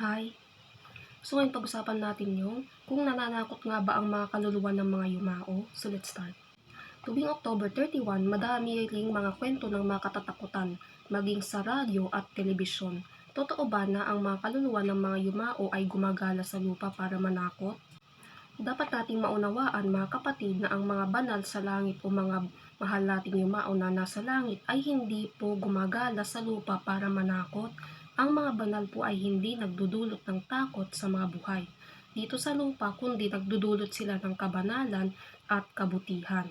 Hi. So ngayon pag-usapan natin yung kung nananakot nga ba ang mga kaluluwa ng mga yumao. So let's start. Tuwing October 31, madami ring mga kwento ng mga katatakutan, maging sa radyo at telebisyon. Totoo ba na ang mga kaluluwa ng mga yumao ay gumagala sa lupa para manakot? Dapat nating maunawaan mga kapatid na ang mga banal sa langit o mga mahal nating yumao na nasa langit ay hindi po gumagala sa lupa para manakot. Ang mga banal po ay hindi nagdudulot ng takot sa mga buhay dito sa lupa kundi nagdudulot sila ng kabanalan at kabutihan.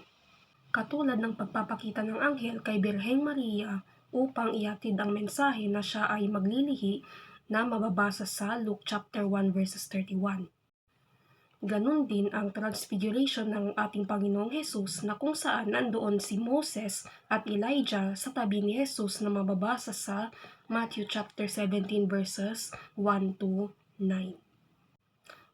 Katulad ng pagpapakita ng anghel kay Birheng Maria upang ihatid ang mensahe na siya ay maglilihi na mababasa sa Luke chapter 1 verses 31. Ganon din ang transfiguration ng ating Panginoong Hesus na kung saan nandoon si Moses at Elijah sa tabi ni Jesus na mababasa sa Matthew chapter 17 verses 1 to 9.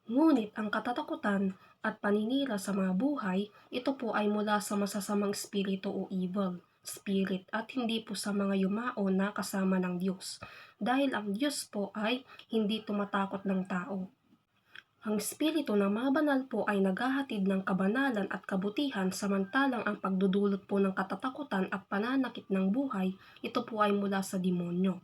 Ngunit ang katatakutan at paninira sa mga buhay, ito po ay mula sa masasamang espiritu o evil spirit at hindi po sa mga yumao na kasama ng Diyos. Dahil ang Diyos po ay hindi tumatakot ng tao. Ang espiritu ng mga po ay naghahatid ng kabanalan at kabutihan samantalang ang pagdudulot po ng katatakutan at pananakit ng buhay, ito po ay mula sa demonyo.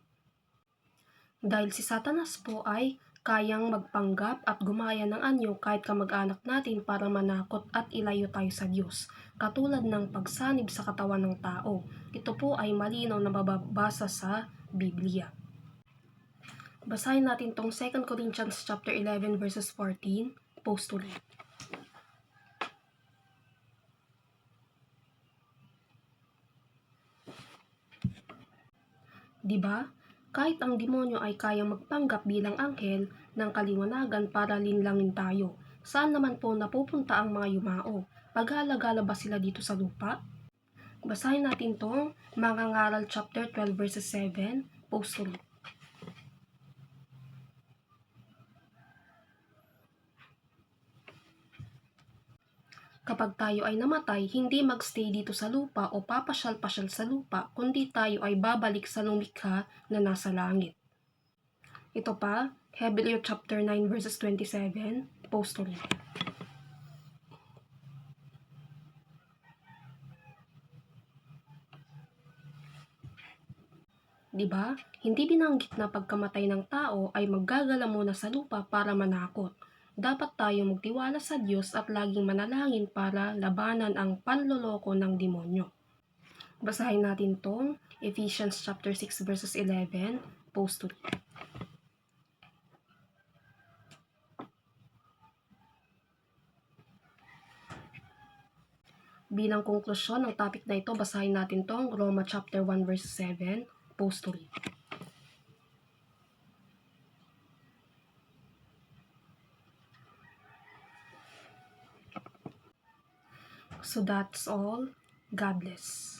Dahil si Satanas po ay kayang magpanggap at gumaya ng anyo kahit kamag-anak natin para manakot at ilayo tayo sa Diyos, katulad ng pagsanib sa katawan ng tao. Ito po ay malinaw na mababasa sa Biblia. Basahin natin tong 2 Corinthians chapter 11 verses 14, post to read. Di ba? Kahit ang demonyo ay kayang magpanggap bilang anghel ng kaliwanagan para linlangin tayo. Saan naman po napupunta ang mga yumao? Paghalagala ba sila dito sa lupa? Basahin natin tong mga ngaral chapter 12 verses 7, post Kapag tayo ay namatay, hindi magstay dito sa lupa o papasyal-pasyal sa lupa, kundi tayo ay babalik sa lumikha na nasa langit. Ito pa, Hebrew chapter 9 verses 27, post to read. Di ba? Hindi binanggit na pagkamatay ng tao ay maggagala muna sa lupa para manakot. Dapat tayo magtiwala sa Diyos at laging manalangin para labanan ang panloloko ng demonyo. Basahin natin tong Ephesians chapter 6 verses 11, post to. Bilang konklusyon ng topic na ito, basahin natin tong Roma chapter 1 verse 7, post to. So that's all. God bless.